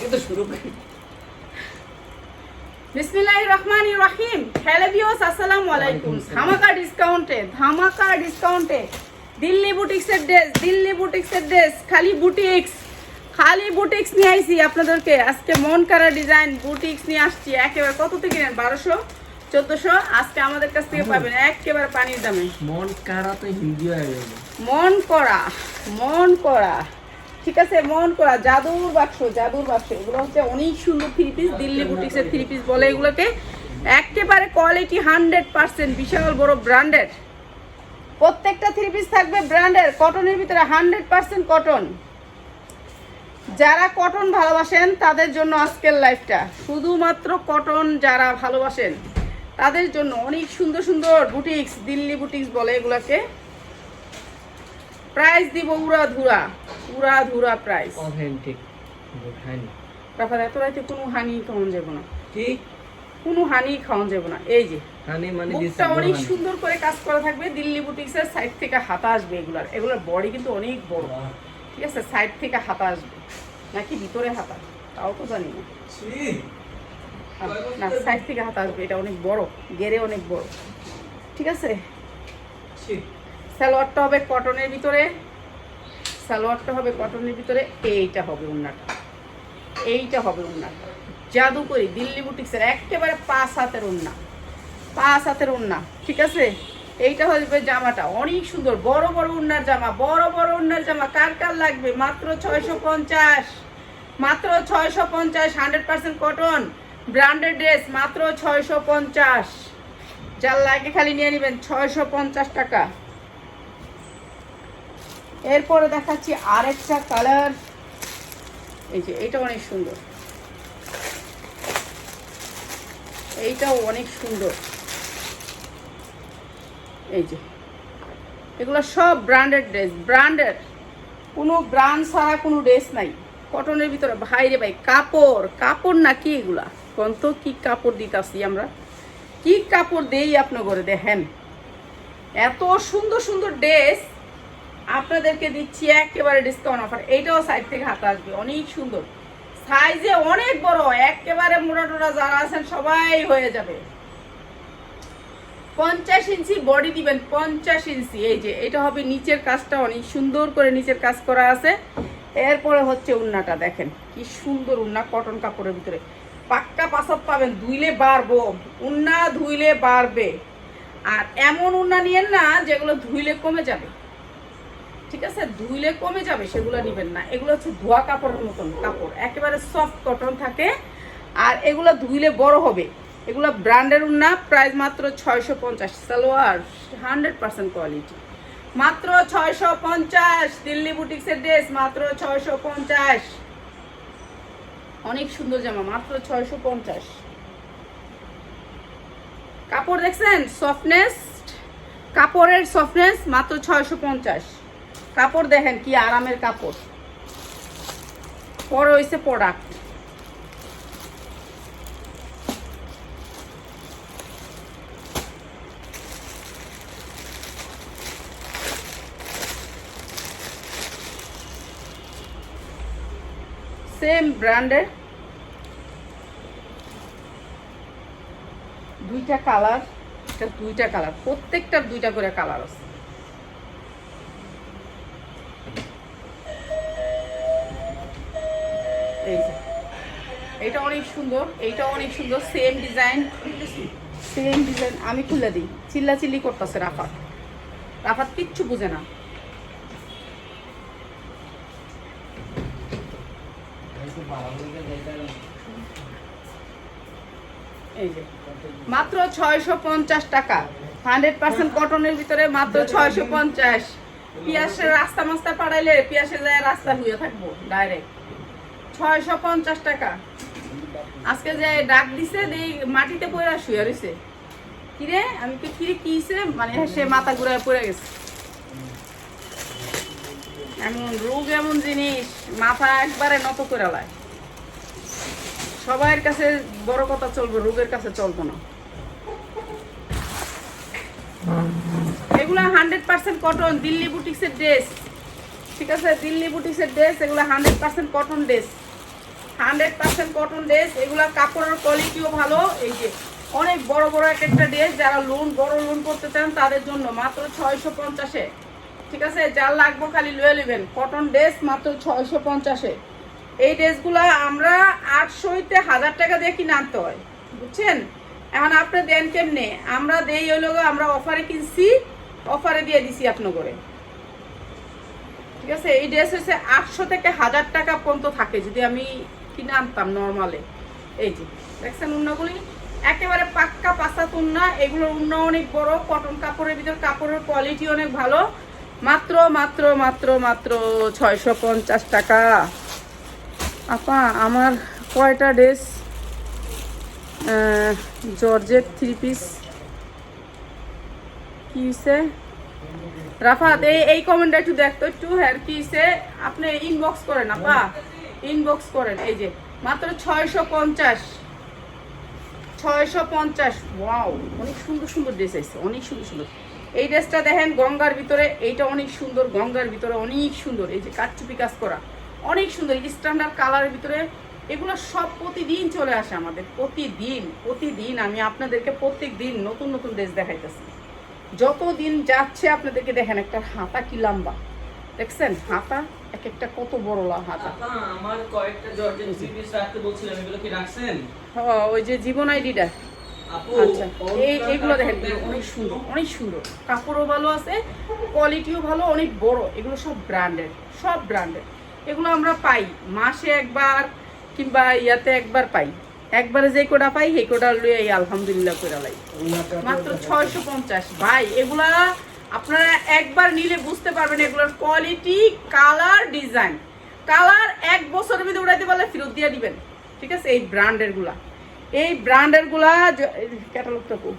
আজকে তো শুরু করি। বিসমিল্লাহির রহমানির রহিম। হ্যালো ভিউয়ার্স আসসালামু আলাইকুম। ধামাকা ডিসকাউন্টে ধামাকা ডিসকাউন্টে দিল্লি বুটিক্সের ড্রেস দিল্লি বুটিক্সের ড্রেস খালি বুটিক্স খালি বুটিক্স নিয়ে আইছি আপনাদেরকে। আজকে মন কারা ডিজাইন বুটিক্স নিয়ে আসছি। একেবারে কত থেকে নেন? বারোশো? চোদ্দোশো? আজকে আমাদের কাছ থেকে পাবেন একেবারে পানির দামে। মন কারা তো হিন্দি মন করা মন করা। ঠিক আছে, মন করা, জাদুর বাক্স জাদুর বাক্স, এগুলো হচ্ছে অনেক সুন্দর থ্রি পিস দিল্লি বুটিক্সের থ্রি পিস বলে এগুলোকে। একেবারে কোয়ালিটি হান্ড্রেড পার্সেন্ট বিশাল বড় ব্র্যান্ডেড প্রত্যেকটা থ্রি পিস থাকবে ব্র্যান্ডের কটনের ভিতরে হান্ড্রেড পার্সেন্ট কটন যারা কটন ভালোবাসেন, তাদের জন্য আজকের লাইফটা শুধুমাত্র কটন যারা ভালোবাসেন, তাদের জন্য অনেক সুন্দর সুন্দর বুটিক্স দিল্লি বুটিক্স বলে এগুলাকে। প্রাইস দিব উড়া ধুরা উড়া ধুরা প্রাইস অথেন্টিক বুঝাইনি তারপর এত রাইতে কোনো হানি খাওয়ান যাবে না। কি? কোনো হানি খাওয়ান যাবে না। এই যে হানি মানে বুকটা অনেক সুন্দর করে কাজ করা থাকবে। দিল্লি বুটিক্সের সাইড থেকে হাতা আসবে এগুলার। এগুলোর বডি কিন্তু অনেক বড়। ঠিক আছে? সাইড থেকে হাতা আসবে। নাকি ভিতরে হাতা? তাও তো জানি না। না সাইড থেকে হাতা আসবে। এটা অনেক বড়। গেরে অনেক বড়। ঠিক আছে? সালোয়ারটা হবে কটনের ভিতরে। সালোয়ারটা হবে কটনের ভিতরে। এইটা হবে উন্নাটা এইটা হবে উন্নাটা জাদু করি দিল্লি বুটিক্সের একেবারে পাঁচ হাতের উন্না পাঁচ হাতের উন্না ঠিক আছে? এইটা হবে জামাটা। অনেক সুন্দর। বড় বড় উন্নার জামা, বড় বড় উন্নার জামা। কার কার লাগবে? মাত্র ছয়শো পঞ্চাশ। মাত্র ছয়শো পঞ্চাশ, hundred percent cotton. Branded dress, মাত্র ছয়শো পঞ্চাশ। যার লাগে খালি নিয়ে নেবেন, ছয়শো পঞ্চাশ টাকা। এরপরে দেখাচ্ছি আরেকটা কালার। এই যে এটা অনেক সুন্দর। এইটাও অনেক সুন্দর। এই যে, এগুলো সব ব্র্যান্ডেড ড্রেস ব্র্যান্ডেড কোনো ব্র্যান্ড ছাড়া কোনো ড্রেস নাই। কটনের ভিতরে ভাইরে ভাই, কাপড় কাপড় না কি এগুলা? কোন তো কি কাপড় দিতাছি আমরা? কি কাপড় দেই আপনার ঘরে, দেখেন। এত সুন্দর সুন্দর ড্রেস আপনাদেরকে দিচ্ছি একেবারে ডিসকাউন্ট অফার এইটাও সাইড থেকে হাতে আসবে। অনেক সুন্দর। সাইজে অনেক বড়। একেবারে মোটা টোটা যারা আছেন, সবাই হয়ে যাবে। পঞ্চাশ ইঞ্চি বডি দিবেন, পঞ্চাশ ইঞ্চি। এই যে, এটা হবে নিচের কাজটা। অনেক সুন্দর করে নিচের কাজ করা আছে। এরপরে হচ্ছে উন্নাটা, দেখেন। কি সুন্দর উন্না কটন কাপড়ের ভিতরে। পাক্কা পাসপ পাবেন, ধুইলে বাড়বো। উন্না ধুইলে বাড়বে। আর এমন উন্না নিয়েন না, যেগুলো ধুইলে কমে যাবে। ঠিক আছে? ধুইলে কমে যাবে, সেগুলো নেবেন না। এগুলো হচ্ছে ধোয়া কাপড়ের মতন কাপড়, একেবারে সফট কটন থাকে। আর এগুলো ধুইলে বড় হবে। এগুলো ব্র্যান্ডের না প্রাইস মাত্র ছয়শো পঞ্চাশ। সালোয়ার হান্ড্রেড পার্সেন্ট কোয়ালিটি মাত্র ছয়শো পঞ্চাশ। দিল্লি বুটিক্সের ড্রেস মাত্র ছয়শো পঞ্চাশ। অনেক সুন্দর জামা, মাত্র ছয়শো পঞ্চাশ। কাপড় দেখছেন? সফটনেস কাপড়ের সফটনেস মাত্র ছয়শো পঞ্চাশ। কাপড় দেখেন কি আরামের কাপড়। পরে হয়েছে প্রোডাক্ট সেম ব্র্যান্ডের দুইটা কালার এটা দুইটা কালার প্রত্যেকটার দুইটা করে কালার আছে। এটা অনেক সুন্দর এইটা অনেক সুন্দর সেম ডিজাইন সেম ডিজাইন আমি খুলে দিই। চিল্লা চিল্লি করতেছে রাফাত। রাফাত কিচ্ছু বুঝে না। মাত্র ছয়শো পঞ্চাশ টাকা। হান্ড্রেড পার্সেন্ট কটনের ভিতরে মাত্র ছয়শো পঞ্চাশ। পিয়াসের রাস্তা মাস্তা পাড়াইলে পিয়াসের যায় রাস্তা হয়ে থাকব, ডাইরেক্ট। ছয়শো পঞ্চাশ টাকা। আজকে যে ডাক দিছে, দেই মাটিতে পড়ে শুয়ে রয়েছে কিরে আমি তো কিরে কিছে মানে সে মাথা ঘুরায় পড়ে গেছে। এমন রোগ, এমন জিনিস, মাথা একবারে নত করে লায়। সবার কাছে বড় কথা চলবে, রোগের কাছে চলবো না। এগুলা হান্ড্রেড পার্সেন্ট কটন, দিল্লি বুটিক্সের ড্রেস। ঠিক আছে? দিল্লি বুটিক্সের ড্রেস, এগুলো hundred percent cotton dress. Hundred percent cotton dress এগুলা কাপড়ের কোয়ালিটিও ভালো। এই যে অনেক বড় বড় এক একটা ড্রেস যারা লোন বড় লোন করতে চান, তাদের জন্য মাত্র ছয়শো পঞ্চাশে। ঠিক আছে? যার লাগবে খালি লয়ে নেবেন। কটন ড্রেস মাত্র ছয়শো পঞ্চাশে। এই ড্রেসগুলো আমরা আটশোইতে হাজার টাকা দিয়ে কিনে আনতে হয়। বুঝছেন? এখন আপনি দেন কেমনে? আমরা দেই হইল আমরা অফারে কিনছি অফারে দিয়ে দিছি আপনাকে। ঠিক আছে? এই ড্রেস হচ্ছে আটশো থেকে হাজার টাকা পর্যন্ত থাকে। যদি আমি কিনে আনতাম নর্মালে এই যে, দেখছেন উন্নাগুলি একেবারে পাক্কা পাসাত উন্না এগুলোর উন্না অনেক বড়, কটন কাপড়ের ভিতর, কাপড়ের কোয়ালিটি অনেক ভালো। মাত্র মাত্র মাত্র মাত্র ছয়শো পঞ্চাশ টাকা। আপা, আমার কয়টা ড্রেস? জর্জেট থ্রি পিস কি হইছে? রাফাত, এই এই কমেন্টটা একটু দেখতো, একটু হ্যাঁ কি হইছে? আপনি ইনবক্স করেন, আপা। ইনবক্স করেন, এই যে, মাত্র ছয়শো পঞ্চাশ। ছয়শো পঞ্চাশ ওয়াও অনেক সুন্দর সুন্দর ড্রেস আছে, অনেক সুন্দর সুন্দর। এই ড্রেসটা দেখেন গঙ্গার ভিতরে, এইটা অনেক সুন্দর, গঙ্গার ভিতরে অনেক সুন্দর, এই যে কাটচুপি কাজ করা, অনেক সুন্দর স্ট্যান্ডার্ড কালারের ভিতরে, এগুলো সব প্রতিদিন চলে আসে আমাদের, প্রতিদিন প্রতিদিন আমি আপনাদেরকে প্রত্যেক দিন নতুন নতুন ড্রেস দেখাইতেছি। যত দিন যাচ্ছে আপনাদেরকে দেখেন একটা হাতা কি লম্বা। দেখছেন হাতা এক একটা কত বড় লা হাতা। আমার কয়েকটা জর্জেট থ্রি রাখতে বলছিলাম এগুলো কি রাখছেন? হ, ওই যে জীবন আইডিটা। আপু আচ্ছা এই এইগুলো দেখেন অনেক সুন্দর অনেক সুন্দর। কাপড়ও ভালো আছে কোয়ালিটিও ভালো অনেক বড়। এগুলো সব ব্র্যান্ডেড সব ব্র্যান্ডেড এগুলো আমরা পাই মাসে একবার কিংবা ইয়াতে একবার পাই। একবারে যে কোটা পাই সেই কোটা লুয়ে এই আলহামদুলিল্লাহ করে লাই। মাত্র ছয়শো পঞ্চাশ। ভাই এগুলা আপনারা একবার নিলে বুঝতে পারবেন এগুলোর কোয়ালিটি কালার ডিজাইন কালার এক বছরের ভিতরে উড়াইতে পারলে ফেরত দিয়ে দিবেন। ঠিক আছে? এই ব্র্যান্ডেরগুলা। এই ব্র্যান্ডেরগুলা ক্যাটালগটা কো।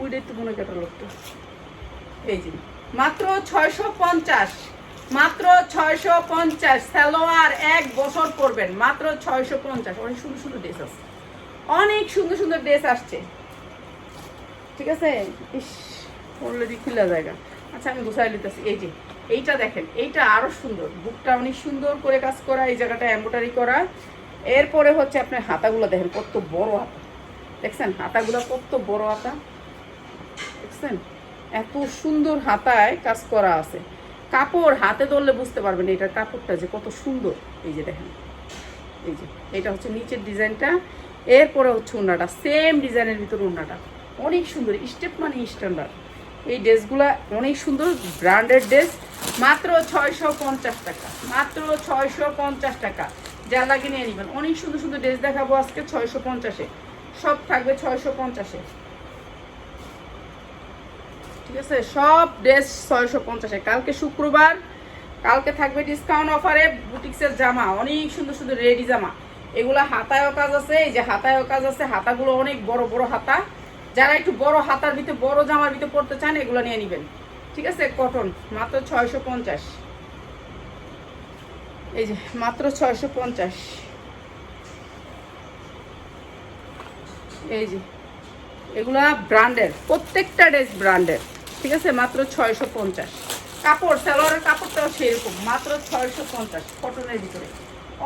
ওইটাই তো মনে ক্যাটালগটা এই যে। মাত্র ছয়শো পঞ্চাশ। মাত্র ছয়শো পঞ্চাশ। সালোয়ার এক বছর করবেন মাত্র ছয়শো পঞ্চাশ। অনেক সুন্দর সুন্দর ড্রেস আছে। অনেক সুন্দর সুন্দর ড্রেস আসছে। ঠিক আছে? ইস। অলরেডি খোলা জায়গা। আচ্ছা আমি গুছাই নিতেছি। এই যে, এইটা দেখেন, এইটা আরও সুন্দর। বুকটা অনেক সুন্দর করে কাজ করা, এই জায়গাটা এম্ব্রয়ডারি করা। এরপরে হচ্ছে আপনার হাতাগুলো দেখেন, কত বড় হাতা। দেখছেন? হাতাগুলো কত বড় হাতা। দেখছেন? এত সুন্দর হাতায় কাজ করা আছে। কাপড় হাতে ধরলে বুঝতে পারবেন এটার কাপড়টা যে কত সুন্দর। এই যে দেখেন। এই যে, এটা হচ্ছে নিচের ডিজাইনটা। এরপরে হচ্ছে উন্নাটা সেম ডিজাইনের ভিতর উন্নাটা অনেক সুন্দর, স্টেপ মানে স্ট্যান্ডার্ড এই ড্রেসগুলো অনেক সুন্দর, ব্র্যান্ডেড ড্রেস, মাত্র ছয়শো পঞ্চাশ টাকা, মাত্র ছয়শো পঞ্চাশ টাকা। যা লাগে নিয়ে নেবেন। অনেক সুন্দর সুন্দর ড্রেস দেখাবো আজকে ছয়শো পঞ্চাশে। সব থাকবে ছয়শো পঞ্চাশে। ঠিক আছে? সব ড্রেস ছয়শো পঞ্চাশে। কালকে শুক্রবার, কালকে থাকবে ডিসকাউন্ট অফারে বুটিক্সের জামা, অনেক সুন্দর সুন্দর রেডি জামা। এগুলো হাতায়ও কাজ আছে, এই যে হাতায়ও কাজ আছে, হাতাগুলো অনেক বড় বড় হাতা। যারা একটু বড় হাতার ভিতরে, বড় জামার ভিতরে পড়তে চান, এগুলো নিয়ে নেবেন। ঠিক আছে? কটন মাত্র ছয়শো পঞ্চাশ। এই যে, মাত্র ছয়শো পঞ্চাশ। এই যে, এগুলা ব্র্যান্ডের, প্রত্যেকটা ড্রেস ব্র্যান্ডের। ঠিক আছে? মাত্র ছয়শো পঞ্চাশ। কাপড়, সালোয়ারের কাপড়টাও সেরকম, মাত্র ছয়শো পঞ্চাশ কটনের ভিতরে।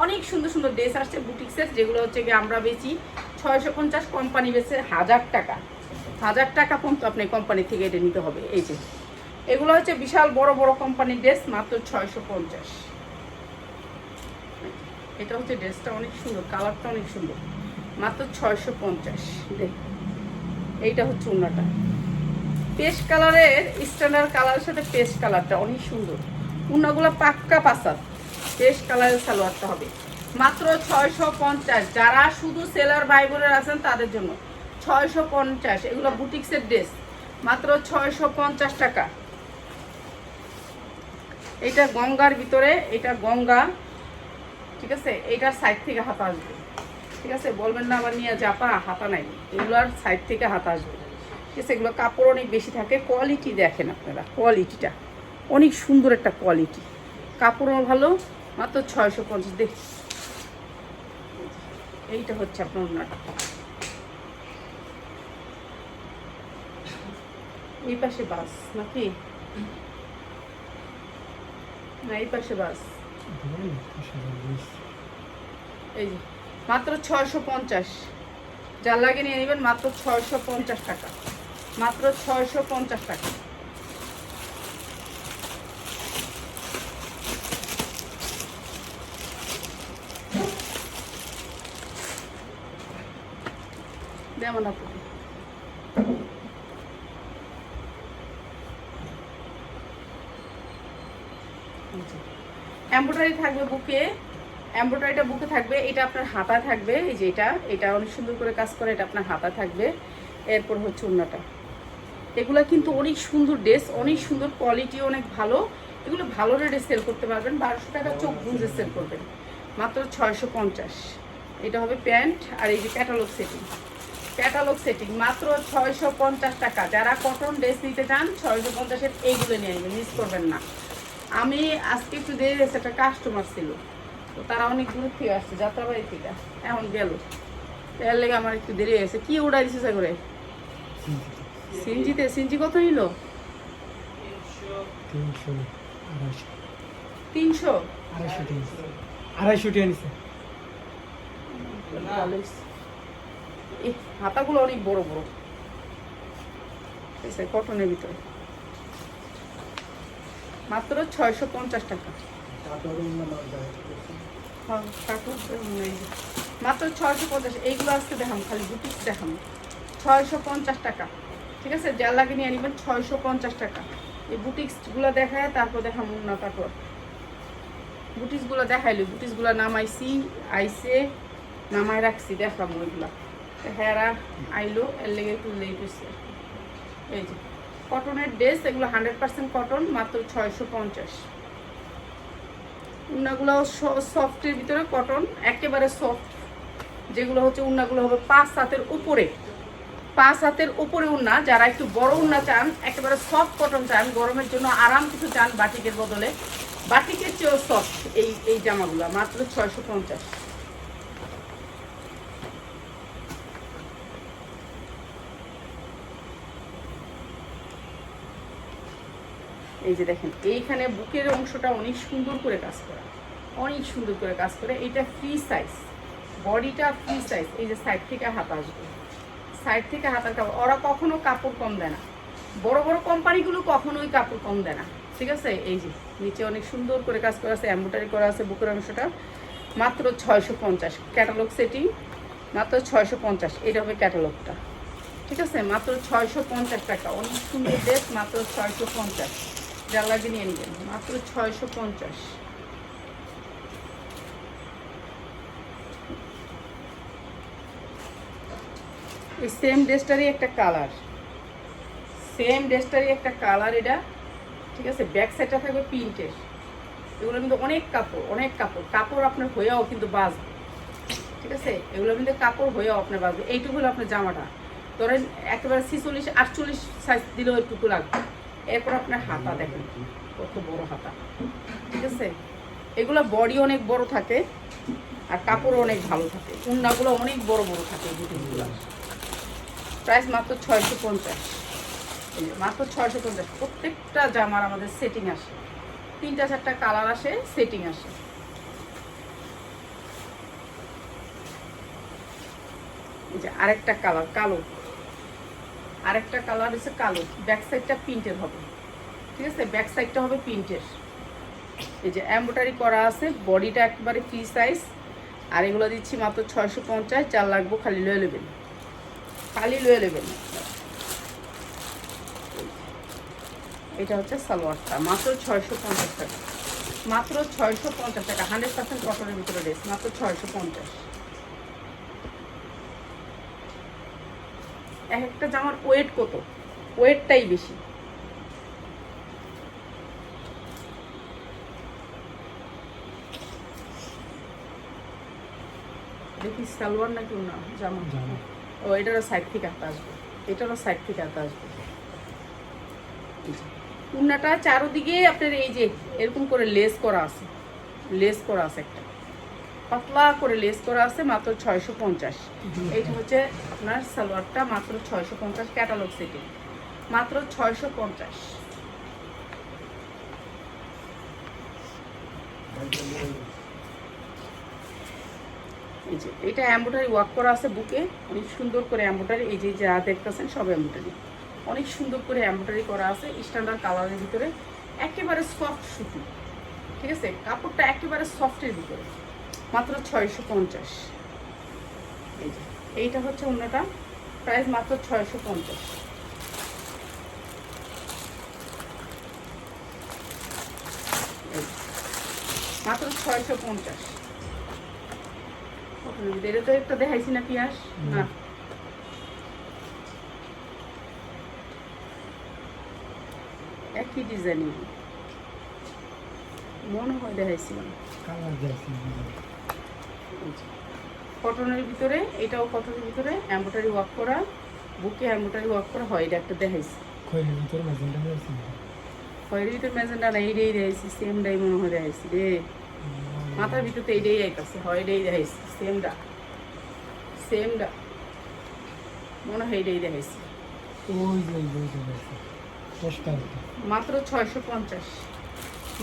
অনেক সুন্দর সুন্দর ড্রেস আসছে বুটিক্সের যেগুলো হচ্ছে গিয়ে আমরা বেচি। ছয়শো পঞ্চাশ কোম্পানি বেচে হাজার টাকা। হাজার টাকা পর্যন্ত আপনি কোম্পানি থেকে এটা নিতে হবে, এই যে। এগুলো হচ্ছে বিশাল বড় বড় কোম্পানির ড্রেস মাত্র ছয়শো পঞ্চাশ। এটা হচ্ছে ড্রেসটা অনেক সুন্দর কালারটা অনেক সুন্দর। মাত্র ছয়শো পঞ্চাশ এইটা হচ্ছে উন্নাটা পেস্ট কালারের স্ট্যান্ডার্ড কালারের সাথে পেস্ট কালারটা অনেক সুন্দর। উন্নাগুলো পাক্কা পাসাদ পেস্ট কালারের সালোয়ারটা হবে। মাত্র ছয়শো পঞ্চাশ। যারা শুধু সেলার ভাই বোনের আছেন, তাদের জন্য। ছয়শো পঞ্চাশ, এগুলো বুটিক্সের ড্রেস মাত্র ছয়শো পঞ্চাশ টাকা। এটা গঙ্গার ভিতরে, এটা গঙ্গা, ঠিক আছে? এইটার সাইড থেকে হাতা আসবে। ঠিক আছে? বলবেন না আবার নিয়ে চাপা হাতা নাই। এগুলোর সাইড থেকে হাতা আসবে। ঠিক আছে? এগুলো কাপড় অনেক বেশি থাকে। কোয়ালিটি দেখেন আপনারা কোয়ালিটিটা অনেক সুন্দর একটা কোয়ালিটি কাপড়ও ভালো, মাত্র ছয়শো পঞ্চাশ। দেখ, এইটা হচ্ছে আপনার ওনাটা এই পাশে বাস, নাকি? না, এই পাশে বাস। এই যে, মাত্র ছয়শো পঞ্চাশ। যার লাগে নিয়ে নেবেন মাত্র ছয়শো পঞ্চাশ টাকা। মাত্র ছয়শো পঞ্চাশ টাকা। যেমন আপনি এমব্রয়ডারি থাকবে বুকে। এমব্রয়ডারিটা বুকে থাকবে, এটা আপনার হাতা থাকবে, এই যে এটা। এটা অনেক সুন্দর করে কাজ করে, এটা আপনার হাতা থাকবে। এরপর হচ্ছে ওড়নাটা। এগুলো কিন্তু অনেক সুন্দর ড্রেস, অনেক সুন্দর কোয়ালিটি অনেক ভালো। এগুলো ভালো রেটে সেল করতে পারবেন। বারোশো টাকা চোখ বুঝে সেল করবেন। মাত্র ছয়শো পঞ্চাশ। এটা হবে প্যান্ট আর এই যে ক্যাটালগ সেটিং ক্যাটালগ সেটিং মাত্র ছয়শো পঞ্চাশ টাকা। যারা কটন ড্রেস নিতে চান, ছয়শো পঞ্চাশের এইগুলো নিয়ে নেবেন মিস করবেন না। আমি আজকে একটু দেরি হয়েছে একটা কাস্টমার ছিল। তো তারা অনেক দূর থেকে আসছে যাত্রাবাড়ি থেকে। এখন গেল। এর লেগে আমার একটু দেরি হয়েছে। কি উড়াই দিচ্ছে করে সিনজিতে সিনজি কত নিল? তিনশো আড়াইশো। আড়াইশো হাতাগুলো অনেক বড় বড়। কটনের ভিতরে। মাত্র ছয়শো পঞ্চাশ টাকা। হ্যাঁ। মাত্র ছয়শো পঞ্চাশ, এইগুলো আজকে দেখাম খালি বুটিক্স দেখাম ছয়শো পঞ্চাশ টাকা, ঠিক আছে? যা লাগে নিয়ে নেবেন, ছয়শো পঞ্চাশ টাকা। এই বুটিক্সগুলো দেখায়, তারপর দেখাম না তারপর বুটিক্সগুলো দেখাইলো, বুটিক্সগুলো নামাইছি আইসে নামাই রাখছি দেখাম ওইগুলা। হেরা আইলো, এর লেগে তুললেই এই যে। কটনের ড্রেস এগুলো হান্ড্রেড পার্সেন্ট কটন মাত্র ছয়শো পঞ্চাশ। উন্নাগুলো সফটের ভিতরে কটন একেবারে সফট যেগুলো হচ্ছে উন্নাগুলো হবে পাঁচ হাতের উপরে। পাঁচ হাতের উপরে উন্না, যারা একটু বড় উন্না চান, একেবারে সফট কটন চান, গরমের জন্য আরাম কিছু চান বাটিকের বদলে। বাটিকের চেয়েও সফট এই এই জামাগুলো, মাত্র ছয়শো পঞ্চাশ। এই যে দেখেন, এইখানে বুকের অংশটা অনেক সুন্দর করে কাজ করা। অনেক সুন্দর করে কাজ করে। এটা ফ্রি সাইজ বডিটা ফ্রি সাইজ এই যে সাইড থেকে হাত আসবে। সাইড থেকে হাতার কাপড় ওরা কখনো কাপড় কম দেয় না। বড় বড় কোম্পানিগুলো কখনোই কাপড় কম দেয় না। ঠিক আছে? এই যে, নিচে অনেক সুন্দর করে কাজ করা আছে। এম্ব্রয়ডারি করা আছে বুকের অংশটা। মাত্র ছয়শো পঞ্চাশ। ক্যাটালগ সেটিং মাত্র ছয়শো পঞ্চাশ। এটা হবে ক্যাটালগটা ঠিক আছে? মাত্র ছয়শো পঞ্চাশ টাকা। অনেক সুন্দর ড্রেস মাত্র ছয়শো পঞ্চাশ। যার লাগে নিয়ে নেবেন, মাত্র ছয়শো পঞ্চাশ। সেম ড্রেসটারই একটা কালার সেম ড্রেসটারই একটা কালার এটা, ঠিক আছে? ব্যাক সাইডটা থাকবে প্রিন্টের এগুলো কিন্তু অনেক কাপড় অনেক কাপড়। কাপড় আপনার হয়েও কিন্তু বাঁচবে। ঠিক আছে? এগুলো কিন্তু কাপড় হয়েও আপনার বাঁচবে। এইটুকু হলো আপনার জামাটা। ধরেন একেবারে ছিচল্লিশ, আটচল্লিশ সাইজ দিলেও একটুকু লাগবে। এরপর আপনার হাতা দেখেন কত বড় হাতা। ঠিক আছে? এগুলো বডি অনেক বড় থাকে আর কাপড়ও অনেক ভালো থাকে। উন্নাগুলো অনেক বড় বড় থাকে বুটিকগুলো প্রাইস মাত্র ছয়শো পঞ্চাশ। মাত্র ছয়শো পঞ্চাশ। প্রত্যেকটা জামার আমাদের সেটিং আসে। তিনটা চারটা কালার আসে সেটিং আসে। আরেকটা কালার কালো। আরেকটা কালার হচ্ছে কালো। ব্যাক সাইডটা প্রিন্টের হবে। ঠিক আছে? ব্যাক সাইডটা হবে প্রিন্টের এই যে এমব্রয়ডারি করা আছে, বডিটা একেবারে ফ্রি সাইজ আর এগুলো দিচ্ছি মাত্র ছয়শো পঞ্চাশ চার লাগবো খালি লয়ে নেবেন খালি লয়ে নেবেন এটা হচ্ছে সালোয়ারটা, মাত্র ছয়শো পঞ্চাশ টাকা। মাত্র ছয়শো পঞ্চাশ টাকা হান্ড্রেড পার্সেন্ট কটনের ভিতরে ড্রেস মাত্র ছয়শো পঞ্চাশ। এক একটা জামার ওয়েট কত? ওয়েটটাই বেশি। দেখি সালোয়ার নাকি না জামা? জামা। ও এটারও সাইড থেকে হাতে আসবে। এটারও সাইড থেকে হাতে আসবে। উন্নাটা চারোদিকে আপনার এই যে এরকম করে লেস করা আছে। লেস করা আছে একটা। পাতলা করে লেস করা আছে মাত্র ছয়শো পঞ্চাশ। এইটা হচ্ছে আপনার সালোয়ারটা মাত্র ছয়শো পঞ্চাশ ক্যাটালগ সেটিং মাত্র ছয়শো পঞ্চাশ। এই যে এটা এম্ব্রয়ডারি ওয়ার্ক করা আছে বুকে। অনেক সুন্দর করে এম্ব্রয়ডারি এই যে যা দেখতেছেন সব এম্ব্রয়ডারি অনেক সুন্দর করে এম্ব্রয়ডারি করা আছে স্ট্যান্ডার্ড কালারের ভিতরে। একেবারে সফট সুতি। ঠিক আছে? কাপড়টা একেবারে সফটের ভিতরে। মাত্র ছয়শো পঞ্চাশ। এই যে এইটা হচ্ছে অন্যটা প্রাইস মাত্র ছয়শো পঞ্চাশ। মাত্র ছয়শো পঞ্চাশ। এটা তো একটা দেখাইছি না পিয়াস? না। একই ডিজাইনিং মনে হয় দেখাইছিলাম। কালার যাচ্ছে কটনের ভিতরে এটাও কটনের ভিতরে এম্ব্রয়ডারি ওয়ার্ক করা বুকে এম্ব্রয়ডারি ওয়ার্ক করা হয় এটা একটা দেখাইছি। খয়ের ভিতরে ম্যাজেন্টা হয়েছে খয়ের ভিতরে মেজেন্ডা না এইটাই দেখাইছি সেমটাই মনে হয় দেখাইছি রে। মাথার ভিতরে এইটাই আইতাছে হয় এটাই দেখাইছি সেমটা সেমটা মনে হয় এইটাই দেখাইছি। ওই ওই মাত্র ছয়শো পঞ্চাশ।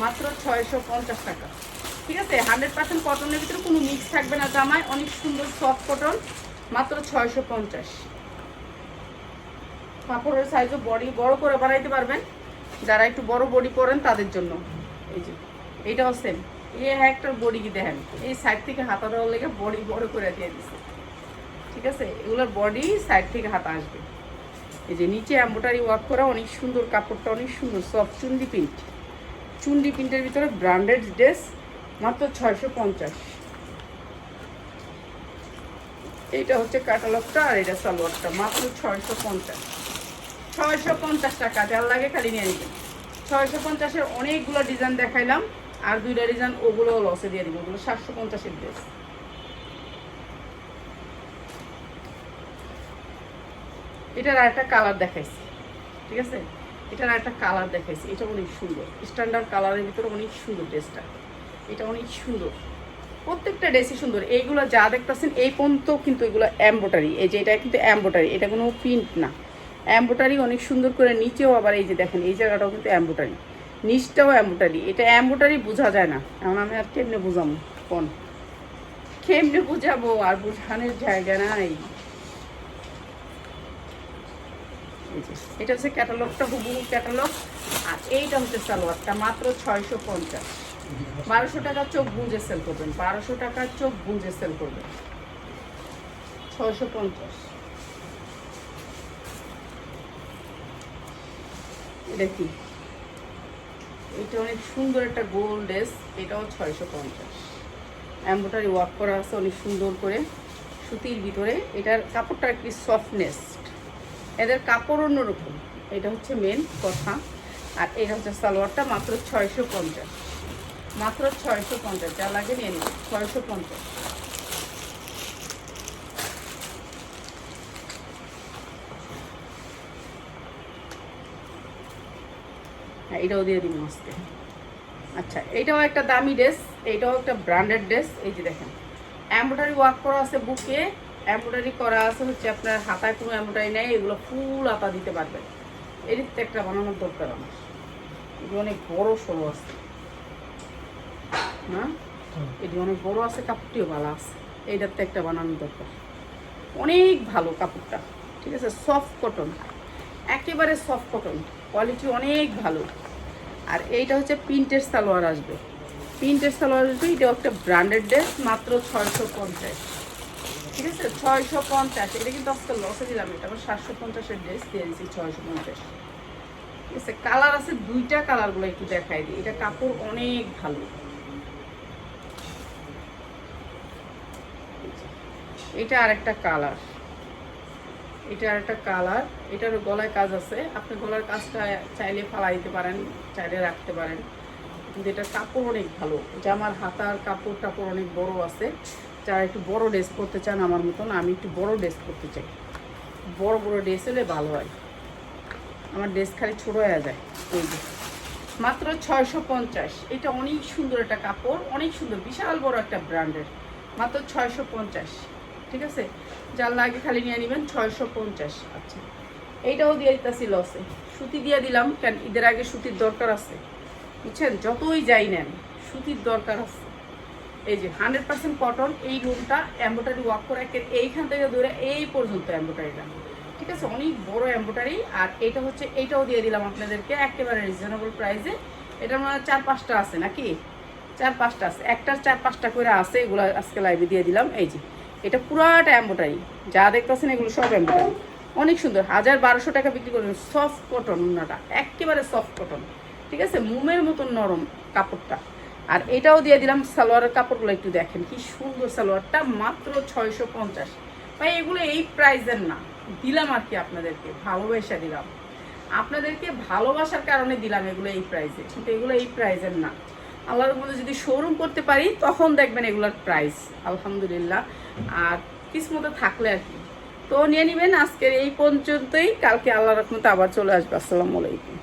মাত্র ছয়শো পঞ্চাশ টাকা। ঠিক আছে? হান্ড্রেড পার্সেন্ট কটনের ভিতরে কোনো মিক্স থাকবে না জামায়, অনেক সুন্দর সফট কটন মাত্র ছয়শো পঞ্চাশ। কাপড়ের সাইজও বডি, বড় করে বানাইতে পারবেন। যারা একটু বড় বডি পরেন তাদের জন্য। এই যে, এইটাও সেম এই একটা বডি কি দেখেন? এই সাইড থেকে হাতা দেওয়ার লেগে বডি বড় করে দিয়ে দিচ্ছে ঠিক আছে? এগুলোর বডি সাইড থেকে হাতা আসবে। এই যে নিচে এম্বোটারি ওয়ার্ক করা অনেক সুন্দর কাপড়টা, অনেক সুন্দর সফট চুন্ডি প্রিন্ট চুন্ডি প্রিন্টের ভিতরে ব্র্যান্ডেড ড্রেস মাত্র ছয়শো পঞ্চাশ। এইটা হচ্ছে ক্যাটালগটা আর এটা সালোয়ারটা, মাত্র ছয়শো পঞ্চাশ। ছয়শো পঞ্চাশ টাকা, যার লাগে খালি নিয়ে নিবেন। ছয়শো পঞ্চাশের অনেকগুলো ডিজাইন দেখাইলাম, আর দুইটা ডিজাইন ওগুলো লসে দিয়ে দিব, ওগুলো সাতশো পঞ্চাশের ড্রেস এটার আর একটা কালার দেখাইছি, ঠিক আছে? এটার আর একটা কালার দেখাইছি, এটা অনেক সুন্দর। স্ট্যান্ডার্ড কালারের ভিতরে অনেক সুন্দর ড্রেসটা এটা অনেক সুন্দর। প্রত্যেকটা ড্রেসই সুন্দর। এইগুলো যা দেখতেছেন, এই পর্যন্ত কিন্তু এগুলো এম্বোটারি এই যে এটা কিন্তু এম্বোটারি এটা কোনো প্রিন্ট না। এম্বোটারি অনেক সুন্দর করে নিচেও আবার এই যে দেখেন, এই জায়গাটাও কিন্তু এম্বোটারি নিচটাও এম্বোটারি এটা এম্বোটারি বোঝা যায় না। এখন আমি আর কেমনে বোঝাবো কোন? কেমনে বোঝাবো? আর বোঝানোর জায়গা নাই। এটা হচ্ছে ক্যাটালগটা হুবহু ক্যাটালগ আর এইটা হচ্ছে সালোয়ারটা, মাত্র ছয়শো পঞ্চাশ। বারোশো টাকা চোখ বুঝে সেল করবেন। বারোশো টাকা চোখ বুঝে সেল করবেন। ছয়শো পঞ্চাশ। এটা কি? এটা অনেক সুন্দর একটা গোল ড্রেস এটাও ছয়শো পঞ্চাশ। এম্বোটারি ওয়ার্ক করা আছে অনেক সুন্দর করে সুতির ভিতরে। এটার কাপড়টা একটি সফটনেস এদের কাপড় অন্যরকম। এটা হচ্ছে মেন কথা। আর এটা হচ্ছে সালোয়ারটা মাত্র ছয়শো পঞ্চাশ। মাত্র ছয়শো পঞ্চাশ, যা লাগে নিয়ে নিন, ছয়শো পঞ্চাশ। হ্যাঁ এটাও দিয়ে দিন আজকে। আচ্ছা এটাও একটা দামি ড্রেস, এটাও একটা ব্র্যান্ডেড ড্রেস, এই যে দেখেন। এমব্রয়ডারি ওয়ার্ক করা আছে বুকে, এমব্রয়ডারি করা আছে হচ্ছে আপনার হাতায় কোনো এমব্রয়ডারি নেই, এগুলো ফুল হাতা দিতে পারবেন। থেকে একটা বানানোর দরকার আমার। এগুলো অনেক বড় সড়ো আছে। না? এটি অনেক বড় আছে, কাপড়টিও ভালো আছে। এইটার তো একটা বানানো দরকার। অনেক ভালো কাপড়টা, ঠিক আছে? সফট কটন একেবারে সফট কটন কোয়ালিটি অনেক ভালো। আর এইটা হচ্ছে প্রিন্টের সালোয়ার আসবে। প্রিন্টের সালোয়ার আসবে, এটাও একটা ব্র্যান্ডেড ড্রেস মাত্র ছয়শো পঞ্চাশ। ঠিক আছে? ছয়শো পঞ্চাশ, এটা কিন্তু আজকে লসে দিলাম, এটা আবার সাতশো পঞ্চাশের ড্রেস দিয়ে দিচ্ছি ছয়শো পঞ্চাশ। ঠিক আছে? কালার আছে, দুইটা কালারগুলো একটু দেখাই দিই। এটা কাপড় অনেক ভালো। এটা আর একটা কালার। এটা আর একটা কালার। এটার গলায় কাজ আছে। আপনি গলার কাজটা চাইলে ফালাই দিতে পারেন, চাইলে রাখতে পারেন। কিন্তু এটা কাপড় অনেক ভালো। জামার হাতার কাপড় টাপড় অনেক বড় আছে। যারা একটু বড় ড্রেস করতে চান আমার মতন, আমি একটু বড় ড্রেস করতে চাই। বড় বড় ড্রেস হলে ভালো হয়। আমার ড্রেস খালি ছোট হয়ে যায়। এই যে। মাত্র ছয়শো পঞ্চাশ। এটা অনেক সুন্দর একটা কাপড়, অনেক সুন্দর, বিশাল বড় একটা ব্র্যান্ডের। মাত্র ছয়শো পঞ্চাশ। ঠিক আছে? যার লাগে খালি নিয়ে নেবেন ছয়শো পঞ্চাশ। আচ্ছা। এইটাও দিয়ে দিতেছি লসে। সুতি দিয়ে দিলাম কেন ঈদের আগে সুতির দরকার আছে। বুঝছেন? যতই যাই নেন সুতির দরকার আছে। এই যে হান্ড্রেড পার্সেন্ট কটন এই রুমটা এম্ব্রয়ডারি ওয়ার্ক করে একের এইখান থেকে ধরে এই পর্যন্ত এম্ব্রয়ডারিটা। ঠিক আছে? অনেক বড় এম্ব্রয়ডারি আর এটা হচ্ছে এইটাও দিয়ে দিলাম আপনাদেরকে একেবারে রিজনেবল প্রাইসে এটা মানে চার পাঁচটা আছে নাকি? চার পাঁচটা আছে। একটার চার পাঁচটা করে আছে এগুলো আজকে লাইভে দিয়ে দিলাম। এই যে এটা পুরাটা এম্ব্রয়ডারি যা দেখতেছেন এগুলো সব এম্ব্রয়ডারি অনেক সুন্দর। হাজার বারোশো টাকা বিক্রি করবেন। সফট কটন উন্নাটা একেবারে সফট কটন। ঠিক আছে? মুমের মতন নরম কাপড়টা। আর এটাও দিয়ে দিলাম সালোয়ারের কাপড়গুলো একটু দেখেন। কি সুন্দর সালোয়ারটা। মাত্র ছয়শো পঞ্চাশ। ভাই, এগুলো এই প্রাইসের না। দিলাম আর কি আপনাদেরকে। ভালোবাসা দিলাম। আপনাদেরকে ভালোবাসার কারণে দিলাম এগুলো এই প্রাইসে কিন্তু এগুলো এই প্রাইসের না। আল্লাহর মধ্যে যদি শোরুম করতে পারি, তখন দেখবেন এগুলোর প্রাইস আলহামদুলিল্লাহ। আর কিসমতো থাকলে আর কি। তো নিয়ে নেবেন, আজকের এই পর্যন্তই। কালকে আল্লাহ রহমতে আবার চলে আসবে। আসসালামু আলাইকুম।